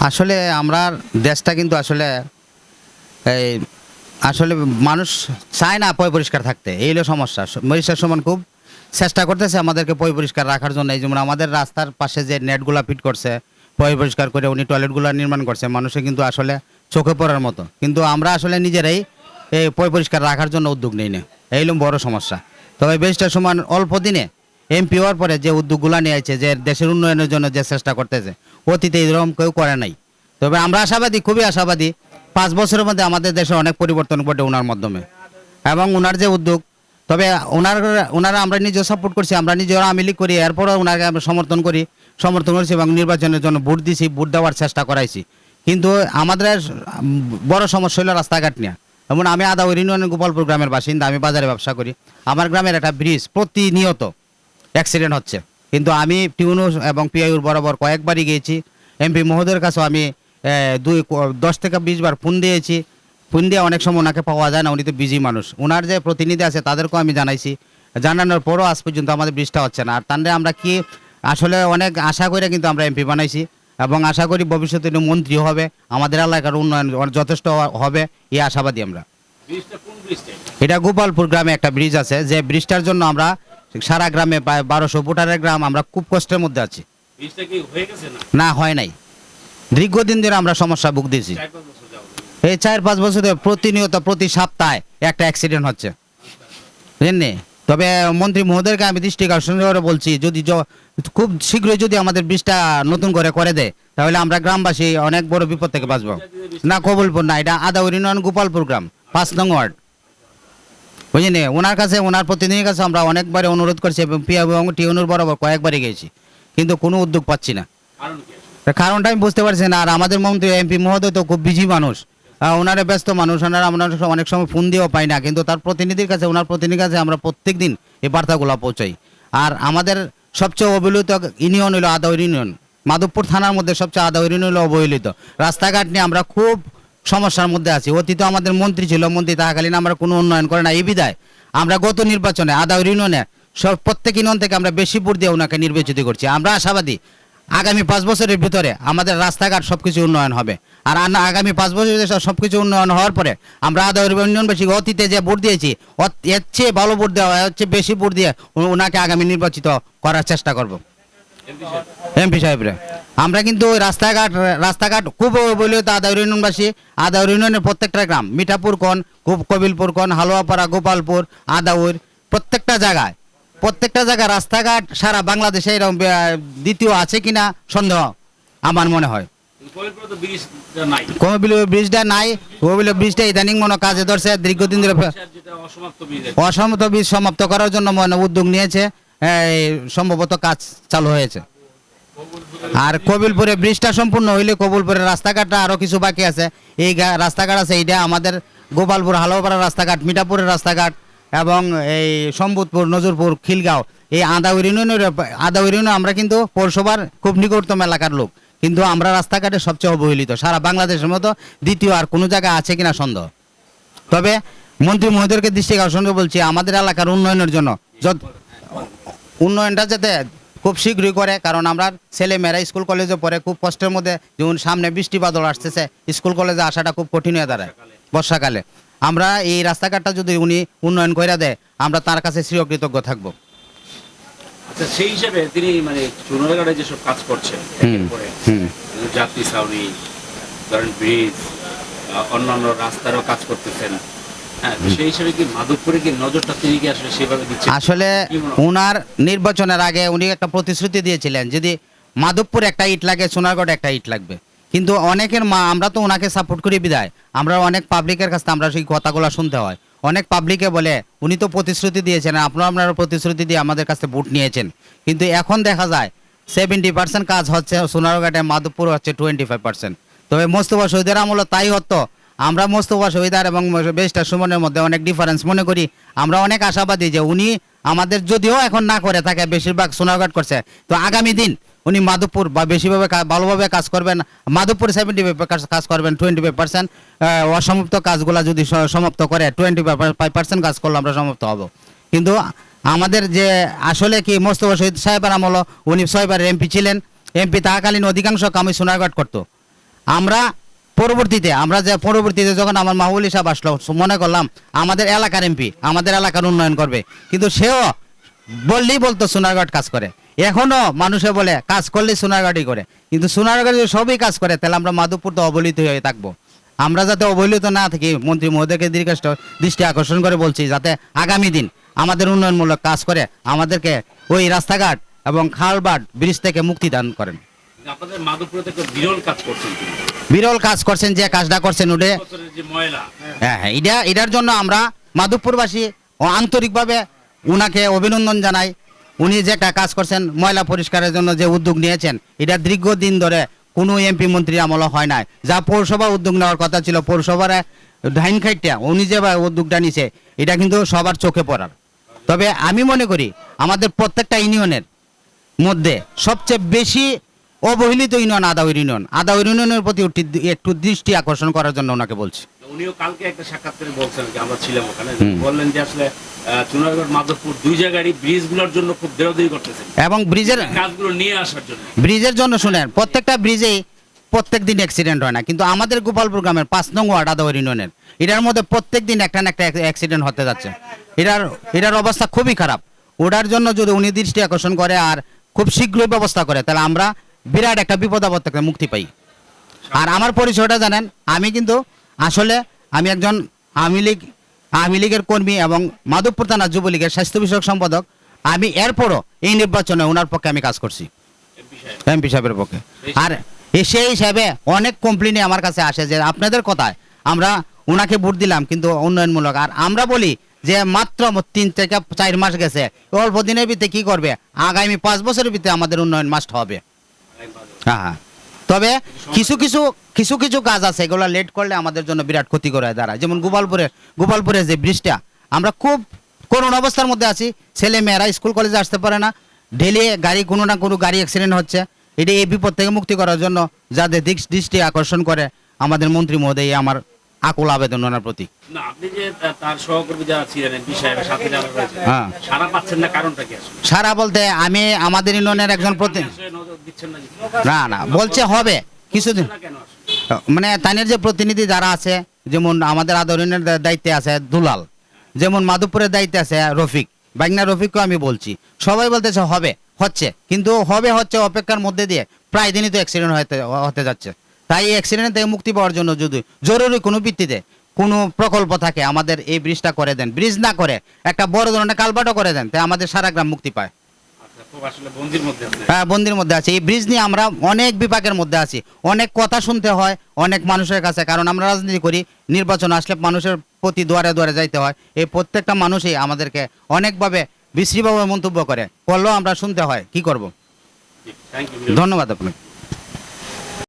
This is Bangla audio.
আসলে আমরা দেশটা কিন্তু আসলে এই আসলে মানুষ চায় না পয় পরিষ্কার থাকতে, এই হলো সমস্যা। মরিষার সমান খুব চেষ্টা করতেছে আমাদেরকে পয় পরিষ্কার রাখার জন্য। এই যেমন আমাদের রাস্তার পাশে যে নেটগুলা ফিট করছে, পয় পরিষ্কার করে উনি টয়লেটগুলো নির্মাণ করছে মানুষের কিন্তু আসলে চোখে পড়ার মতো। কিন্তু আমরা আসলে নিজেরাই এই পয় পরিষ্কার রাখার জন্য উদ্যোগ নেই না। এই হলো বড় সমস্যা। তবে বেশটা সমান অল্প দিনে এমপি হওয়ার পরে যে উদ্যোগগুলো নিয়েছে, যে দেশের উন্নয়নের জন্য যে চেষ্টা করতেছে, অতীতে এরকম কেউ করে নাই। তবে আমরা আশাবাদী, খুবই আশাবাদী, পাঁচ বছরের মধ্যে আমাদের দেশে অনেক পরিবর্তন ঘটে ওনার মাধ্যমে। এবং ওনার যে উদ্যোগ, তবে ওনার, ওনারা আমরা নিজেও সাপোর্ট করছি, আমরা নিজেও আওয়ামী লীগ করি, এরপরও ওনাকে আমরা সমর্থন করি, সমর্থন করছি এবং নির্বাচনের জন্য ভোট দিছি, ভোট দেওয়ার চেষ্টা করাইছি। কিন্তু আমাদের বড় সমস্যা হলো রাস্তাঘাট নিয়ে। যেমন আমি আদাউর ইউনিয়নের গোপালপুর গ্রামের বাসিন্দা, আমি বাজারে ব্যবসা করি। আমার গ্রামের একটা ব্রিজ প্রতিনিয়ত অ্যাক্সিডেন্ট হচ্ছে। কিন্তু আমি টিউনুস এবং পিআইউর বরাবর কয়েকবারই গিয়েছি। এমপি মহোদয়ের কাছেও আমি দুই দশ থেকে বিশ বার ফোন দিয়েছি। ফোন দিয়ে অনেক সময় ওনাকে পাওয়া যায় না উনি তো বিজি মানুষ। ওনার যে প্রতিনিধি আছে তাদেরকেও আমি জানাইছি। জানানোর পরও আজ পর্যন্ত আমাদের ব্রিজটা হচ্ছে না। আর তাহলে আমরা কি আসলে অনেক আশা করে কিন্তু আমরা এমপি বানাইছি। এবং আশা করি ভবিষ্যতে মন্ত্রী হবে। আমাদের এলাকার উন্নয়ন যথেষ্ট হবে এই আশাবাদী আমরা। এটা গোপালপুর গ্রামে একটা ব্রিজ আছে। যে ব্রিজটার জন্য আমরা সারা গ্রামে প্রায় বারোশো ভোটারের গ্রাম আমরা খুব কষ্টের মধ্যে আছি। না? হয় নাই। দীর্ঘদিন ধরে আমরা সমস্যা ভুগ দিয়েছি। এই চার পাঁচ বছর যাব এই চার পাঁচ বছরে প্রতিনিয়ত প্রতি সপ্তাহে একটা অ্যাক্সিডেন্ট হচ্ছে। বুঝলেন তবে মন্ত্রী মহোদয়কে আমি দৃষ্টি আকর্ষণ করে বলছি যদি খুব শীঘ্রই যদি আমাদের ব্রিজটা নতুন করে করে দেয় তাহলে আমরা গ্রামবাসী অনেক বড় বিপদ থেকে বাঁচবো। না কবলপুর না এটা আদাউর ইউনিয়ন গোপালপুর গ্রাম পাঁচ নং ওয়ার্ড। বুঝলি? ওনার কাছে ওনার প্রতিনিধির কাছে আমরা অনেকবারে অনুরোধ করছি এবং পিয়া এবং টিউনুর বরাবর কয়েকবারই গেছি কিন্তু কোনো উদ্যোগ পাচ্ছি না। কারণটা আমি বুঝতে পারছি না আর আমাদের মন্ত্রী এমপি মহোদয় তো খুব বিজি মানুষ। ওনারা ব্যস্ত মানুষ ওনারা আমরা অনেক সময়- অনেক সময় ফোন দিয়েও পাই না কিন্তু তার প্রতিনিধির কাছে ওনার প্রতিনিধির কাছে আমরা প্রত্যেক দিন এই বার্তাগুলো পৌঁছাই। আর আমাদের সবচেয়ে অবহেলিত ইউনিয়ন হলো আদাউর ইউনিয়ন মাধবপুর থানার মধ্যে সবচেয়ে আদাউর ইউনিয়ন হলো অবহেলিত। রাস্তাঘাট নিয়ে আমরা খুব সমস্যার মধ্যে আছি। অতীত আমাদের মন্ত্রী ছিল, মন্ত্রী থাকাকালীন আমরা কোনো উন্নয়ন করে না এই বিদায়, আমরা গত নির্বাচনে আদাউর ইউনিয়নে সব প্রত্যেক ইউনিয়ন থেকে আমরা বেশি ভোট দিয়ে ওনাকে নির্বাচিত করছি। আমরা আশাবাদী, আগামী পাঁচ বছরের ভিতরে আমাদের রাস্তাঘাট সব কিছু উন্নয়ন হবে। আর আগামী পাঁচ বছরের সব- কিছু উন্নয়ন হওয়ার পরে আমরা আদাউর ইউনিয়নবাসী অতীতে যে ভোট দিয়েছি এর চেয়ে ভালো ভোট দেওয়া, এর চেয়ে বেশি ভোট দিয়ে ওনাকে আগামী নির্বাচিত করার চেষ্টা করব। এমপি সাহেব, এমপি সাহেবরে। আমরা কিন্তু ওই রাস্তাঘাট রাস্তাঘাট খুব বলে তো আদাউর ইউনিয়নবাসী আদাউর ইউনিয়নের প্রত্যেকটা গ্রাম মিঠাপুর কোন খুব কবিলপুর কোন হালুয়াপাড়া গোপালপুর আদাউর প্রত্যেকটা জায়গায় প্রত্যেকটা জায়গায় রাস্তাঘাট সারা বাংলাদেশে এরকম দ্বিতীয় আছে কিনা সন্দেহ আমার মনে হয়। ব্রিজটা নাই। ব্রিজটা নাই কবিল ব্রিজটা ইদানিং মনে কাজে ধরছে দীর্ঘদিন ধরে অসমাপ্ত ব্রিজ বীজ সমাপ্ত করার জন্য মনে উদ্যোগ নিয়েছে। সম্ভবত কাজ চালু হয়েছে। আর কবিলপুরে ব্রিজটা সম্পূর্ণ হইলে কবিলপুরের রাস্তাঘাটটা আরও কিছু বাকি আছে। এই রাস্তাঘাট আছে, এইটা আমাদের গোপালপুর হালুয়াপাড়ার রাস্তাঘাট, মিঠাপুরের রাস্তাঘাট এবং এই সম্বুদপুর, নজরপুর, খিলগাঁও। এই আদাউর ইউনিয়নের আদাউর ইউনিয়ন আমরা কিন্তু পৌরসভার খুব নিকটতম এলাকার লোক। কিন্তু আমরা রাস্তাঘাটে সবচেয়ে অবহেলিত। সারা বাংলাদেশের মতো দ্বিতীয় আর কোনো জায়গা আছে কিনা সন্দেহ। তবে মন্ত্রী মহোদয়কে দৃষ্টি আকর্ষণ বলছি, আমাদের এলাকার উন্নয়নের জন্য যত উন্নয়নটা যাতে খুব শীঘ্রই করে কারণ আমরা ছেলে মেয়েরা স্কুল কলেজে পড়ে খুব কষ্টের মধ্যে যেমন সামনে বৃষ্টি বাদল আসতেছে স্কুল কলেজে আসাটা খুব কঠিন হয়ে দাঁড়ায় বর্ষাকালে। আমরা এই রাস্তাঘাটটা যদি উনি উন্নয়ন করে দেয় আমরা তার কাছে শ্রীয় কৃতজ্ঞ থাকব। আচ্ছা সেই হিসেবে তিনি মানে যেসব কাজ করছেন হুম, একের পরে হুম। যাত্রী ছাউনি ধরেন ব্রিজ অন্যান্য রাস্তারও কাজ করতেছেন। হ্যাঁ আসলে? উনার নির্বাচনের আগে উনি একটা প্রতিশ্রুতি দিয়েছিলেন যদি মাধবপুর একটা ইট লাগে সোনারগড় একটা ইট লাগবে। কিন্তু অনেকের মা আমরা তো ওনাকে সাপোর্ট করি বিদায়। আমরা অনেক পাবলিকের কাছ আমরা সেই কথাগুলো শুনতে হয়। অনেক পাবলিকে বলে উনি তো প্রতিশ্রুতি দিয়েছেন আপনারা আপনারা প্রতিশ্রুতি দিয়ে আমাদের কাছে ভোট নিয়েছেন। কিন্তু এখন দেখা যায় সেভেন্টি পার্সেন্ট কাজ হচ্ছে সোনারঘাটে মাধবপুর হচ্ছে টোয়েন্টি ফাইভ পার্সেন্ট তবে মোস্তফা শহীদের আমলে তাই হতো আমরা মোস্তফা শহীদার এবং বেস্টার সুমনের মধ্যে অনেক ডিফারেন্স মনে করি। আমরা অনেক আশাবাদী যে উনি আমাদের যদিও এখন না করে থাকে, বেশিরভাগ সোনারঘাট করছে। তো আগামী দিন উনি মাধবপুর বা বেশিভাবে ভালোভাবে কাজ করবেন, মাধবপুর সেভেন্টি কাজ করবেন টোয়েন্টি ফাইভ পার্সেন্ট অসমাপ্ত কাজগুলো যদি সমাপ্ত করে টোয়েন্টি ফাইভ পার্সেন্ট কাজ করলে আমরা সমাপ্ত হব। কিন্তু আমাদের যে আসলে কি মোস্তফা শহীদ সাহেবের আমল, উনি ছয়বার এমপি ছিলেন। এমপি থাকাকালীন অধিকাংশ কামই সোনারঘাট করতো। আমরা পরবর্তীতে আমরা যে পরবর্তীতে যখন আমার মাহুলি সাহেব আসলো মনে করলাম আমাদের এলাকার এমপি, আমাদের এলাকার উন্নয়ন করবে। কিন্তু সেও বললেই বলতো সোনারগড় কাজ করে। এখনও মানুষে বলে, কাজ করলে সোনারগড়ই করে। কিন্তু যদি সবই কাজ করে, তাহলে আমরা মাধবপুর তো অবহেলিত হয়ে থাকব। আমরা যাতে অবহেলিত না থাকি, মন্ত্রী মহোদয়কে দীর্ঘ দৃষ্টি আকর্ষণ করে বলছি, যাতে আগামী দিন আমাদের উন্নয়নমূলক কাজ করে, আমাদেরকে ওই রাস্তাঘাট এবং খালবাট ব্রিজ থেকে মুক্তি দান করেন। আপনাদের একটা বিরল কাজ করছেন বিরল কাজ করছেন যে কাজটা করছেন ওটা হ্যাঁ হ্যাঁ এটা এটার জন্য আমরা মাধবপুরবাসী ও আন্তরিকভাবে উনাকে অভিনন্দন জানাই। উনি যে একটা কাজ করছেন ময়লা পরিষ্কারের জন্য যে উদ্যোগ নিয়েছেন এটা দীর্ঘদিন ধরে কোনো এমপি মন্ত্রী আমলে হয় নাই। যা পৌরসভা উদ্যোগ নেওয়ার কথা ছিল পৌরসভার ধাইন খাইটা উনি যে উদ্যোগটা নিছে এটা কিন্তু সবার চোখে পড়ার। তবে আমি মনে করি আমাদের প্রত্যেকটা ইউনিয়নের মধ্যে সবচেয়ে বেশি অবহেলিত ইউনিয়ন আদাউর ইউনিয়ন। আদাউর ইউনিয়নের প্রতি একটি- দৃষ্টি আকর্ষণ করার জন্য ওনাকে বলছি। উনিও কালকে একটা সাক্ষাৎকারে বলছেন যে আমরা ছিলাম ওখানে। বললেন যে আসলে চুনারগড় মাধবপুর দুই জায়গারই ব্রিজগুলোর জন্য খুব দেরোদেরি করতেছেন। এবং ব্রিজের কাজগুলো নিয়ে আসার জন্য। ব্রিজের জন্য শুনেন প্রত্যেকটা ব্রিজেই প্রত্যেক দিন অ্যাক্সিডেন্ট হয় না। কিন্তু আমাদের গোপালপুর গ্রামের পাঁচ নং ওয়ার্ড আদাওয়ার ইউনিয়নের এটার মধ্যে প্রত্যেক দিন একটা না একটা অ্যাক্সিডেন্ট হতে যাচ্ছে। এটার এটার অবস্থা খুবই খারাপ। ওটার জন্য যদি উনি দৃষ্টি আকর্ষণ করে আর খুব শীঘ্রই ব্যবস্থা করে তাহলে আমরা বিরাট একটা বিপদ আপদ থেকে মুক্তি পাই। আর আমার পরিচয়টা জানেন, আমি কিন্তু আসলে আমি একজন আওয়ামী লীগ, আওয়ামী লীগের কর্মী এবং মাধবপুর থানা যুবলীগের স্বাস্থ্য বিষয়ক সম্পাদক। আমি এরপরও এই নির্বাচনে ওনার পক্ষে আমি কাজ করছি। এমপি সাহেবের পক্ষে। আর সেই হিসাবে অনেক কমপ্লেনই আমার কাছে আসে যে আপনাদের কথায় আমরা ওনাকে ভোট দিলাম কিন্তু উন্নয়নমূলক। আর আমরা বলি যে মাত্র তিন থেকে চার মাস গেছে, অল্প দিনের ভিতরে কি করবে? আগামী পাঁচ বছরের ভিতরে আমাদের উন্নয়ন মাস্ট হবে। হ্যাঁ। তবে কিছু কিছু কিছু কিছু কাজ আছে, এগুলো লেট করলে আমাদের জন্য বিরাট ক্ষতি করে দাঁড়ায়। যেমন গোপালপুরের গোপালপুরের যে ব্রিজটা আমরা খুব করুণ অবস্থার মধ্যে আছি। ছেলে মেয়েরা স্কুল কলেজে আসতে পারে না। ঢেলে গাড়ি, কোনো না কোনো গাড়ি অ্যাক্সিডেন্ট হচ্ছে। এটি এই বিপদ থেকে মুক্তি করার জন্য যাদের দৃষ্টি আকর্ষণ করে, আমাদের মন্ত্রী মহোদয়, আমার আকুল আবেদন ওনার প্রতি। না আপনি যে তার সহকর্মী যারা ছিলেন সাথে যারা রয়েছে হ্যাঁ। সারা পাচ্ছেন না কারণটা কি সারা বলতে আমি আমাদের ইউনিয়নের একজন প্রতি না না বলছে হবে। কিছুদিন মানে তানের যে প্রতিনিধি যারা আছে যেমন আমাদের আদরণের দায়িত্বে আছে দুলাল যেমন মাধবপুরের দায়িত্বে আছে রফিক বাগনা রফিককেও আমি বলছি। সবাই বলতেছে হবে হচ্ছে। কিন্তু হবে হচ্ছে অপেক্ষার মধ্যে দিয়ে প্রায় দিনই তো অ্যাক্সিডেন্ট হতে হতে যাচ্ছে। তাই এই অ্যাক্সিডেন্ট থেকে মুক্তি পাওয়ার জন্য যদি জরুরি কোনো ভিত্তিতে কোনো প্রকল্প থাকে আমাদের এই ব্রিজটা করে দেন। ব্রিজ না করে একটা বড় ধরনের কালবাটও করে দেন তাই আমাদের সারা গ্রাম মুক্তি পায়। আচ্ছা খুব আসলে বন্দির মধ্যে আছে। হ্যাঁ বন্দির মধ্যে আছে। এই ব্রিজ নিয়ে আমরা অনেক বিপাকের মধ্যে আছি। অনেক কথা শুনতে হয় অনেক মানুষের কাছে কারণ আমরা রাজনীতি করি নির্বাচন আসলে মানুষের প্রতি দুয়ারে দুয়ারে যাইতে হয়। এই প্রত্যেকটা মানুষই আমাদেরকে অনেকভাবে বিশ্রীভাবে মন্তব্য করে। করলেও আমরা শুনতে হয়। কি করব? ধন্যবাদ আপনাকে।